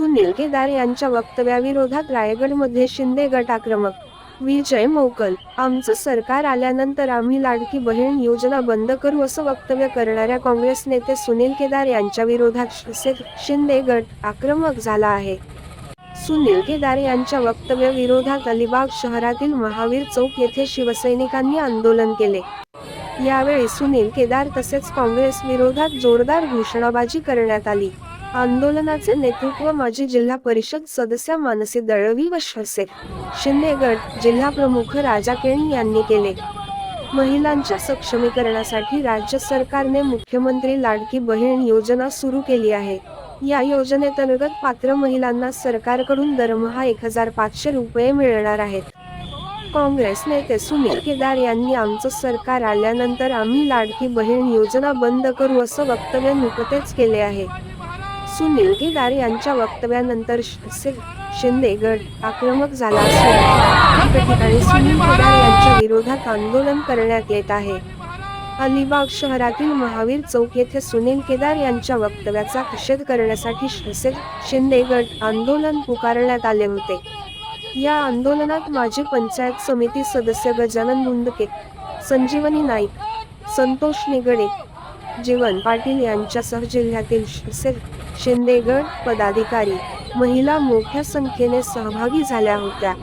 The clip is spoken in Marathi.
सुनील केदार यांच्या वक्तव्याविरोधात रायगडमध्ये शिंदे गट आक्रमक. विजय मौकल. आमचं सरकार आल्यानंतर आम्ही लाडकी बहीण योजना बंद करू असं वक्तव्य करणाऱ्या काँग्रेस नेते सुनील केदार यांच्या विरोधात शिंदे गट आक्रमक झाला आहे. सुनील केदार यांच्या वक्तव्याविरोधात अलिबाग शहरातील महावीर चौक येथे शिवसैनिकांनी आंदोलन केले. यावेळी सुनील केदार तसेच काँग्रेस विरोधात जोरदार घोषणाबाजी करण्यात आली. आंदोलनाचे नेतृत्व माजी जिल्हा परिषद सदस्य मानसी दळवी व शसे शिंदेगड जिल्हा प्रमुख राजा केणी यांनी केले. महिलांच्या सक्षमीकरणासाठी राज्य सरकारने मुख्यमंत्री लाडकी बहीण योजना सुरू केली आहे. या योजनेतर्गत पात्र महिलांना सरकारकडून दरमहा एक हजार पाचशे रुपये मिळणार आहेत. काँग्रेस नेते सुनील केदार यांनी आमचं सरकार आल्यानंतर आम्ही लाडकी बहीण योजना बंद करू असं वक्तव्य नुकतेच केले आहे. असून केदार यांच्या वक्तव्यानंतर शिंदे गट आक्रमक झाला असून ठिकाणी सुनील केदार यांच्या विरोधात आंदोलन करण्यात येत आहे. अलिबाग शहरातील महावीर चौक येथे सुनील केदार यांच्या वक्तव्याचा निषेध करण्यासाठी शिंदे गट आंदोलन पुकारण्यात आले होते. या आंदोलनात माजी पंचायत समिती सदस्य गजानन मुंदके संजीवनी नाईक संतोष निगडे जीवन पाटील यांच्यासह जिल्ह्यातील शिंदेगड पदाधिकारी महिला मोठ्या संख्येने सहभागी झाल्या होत्या.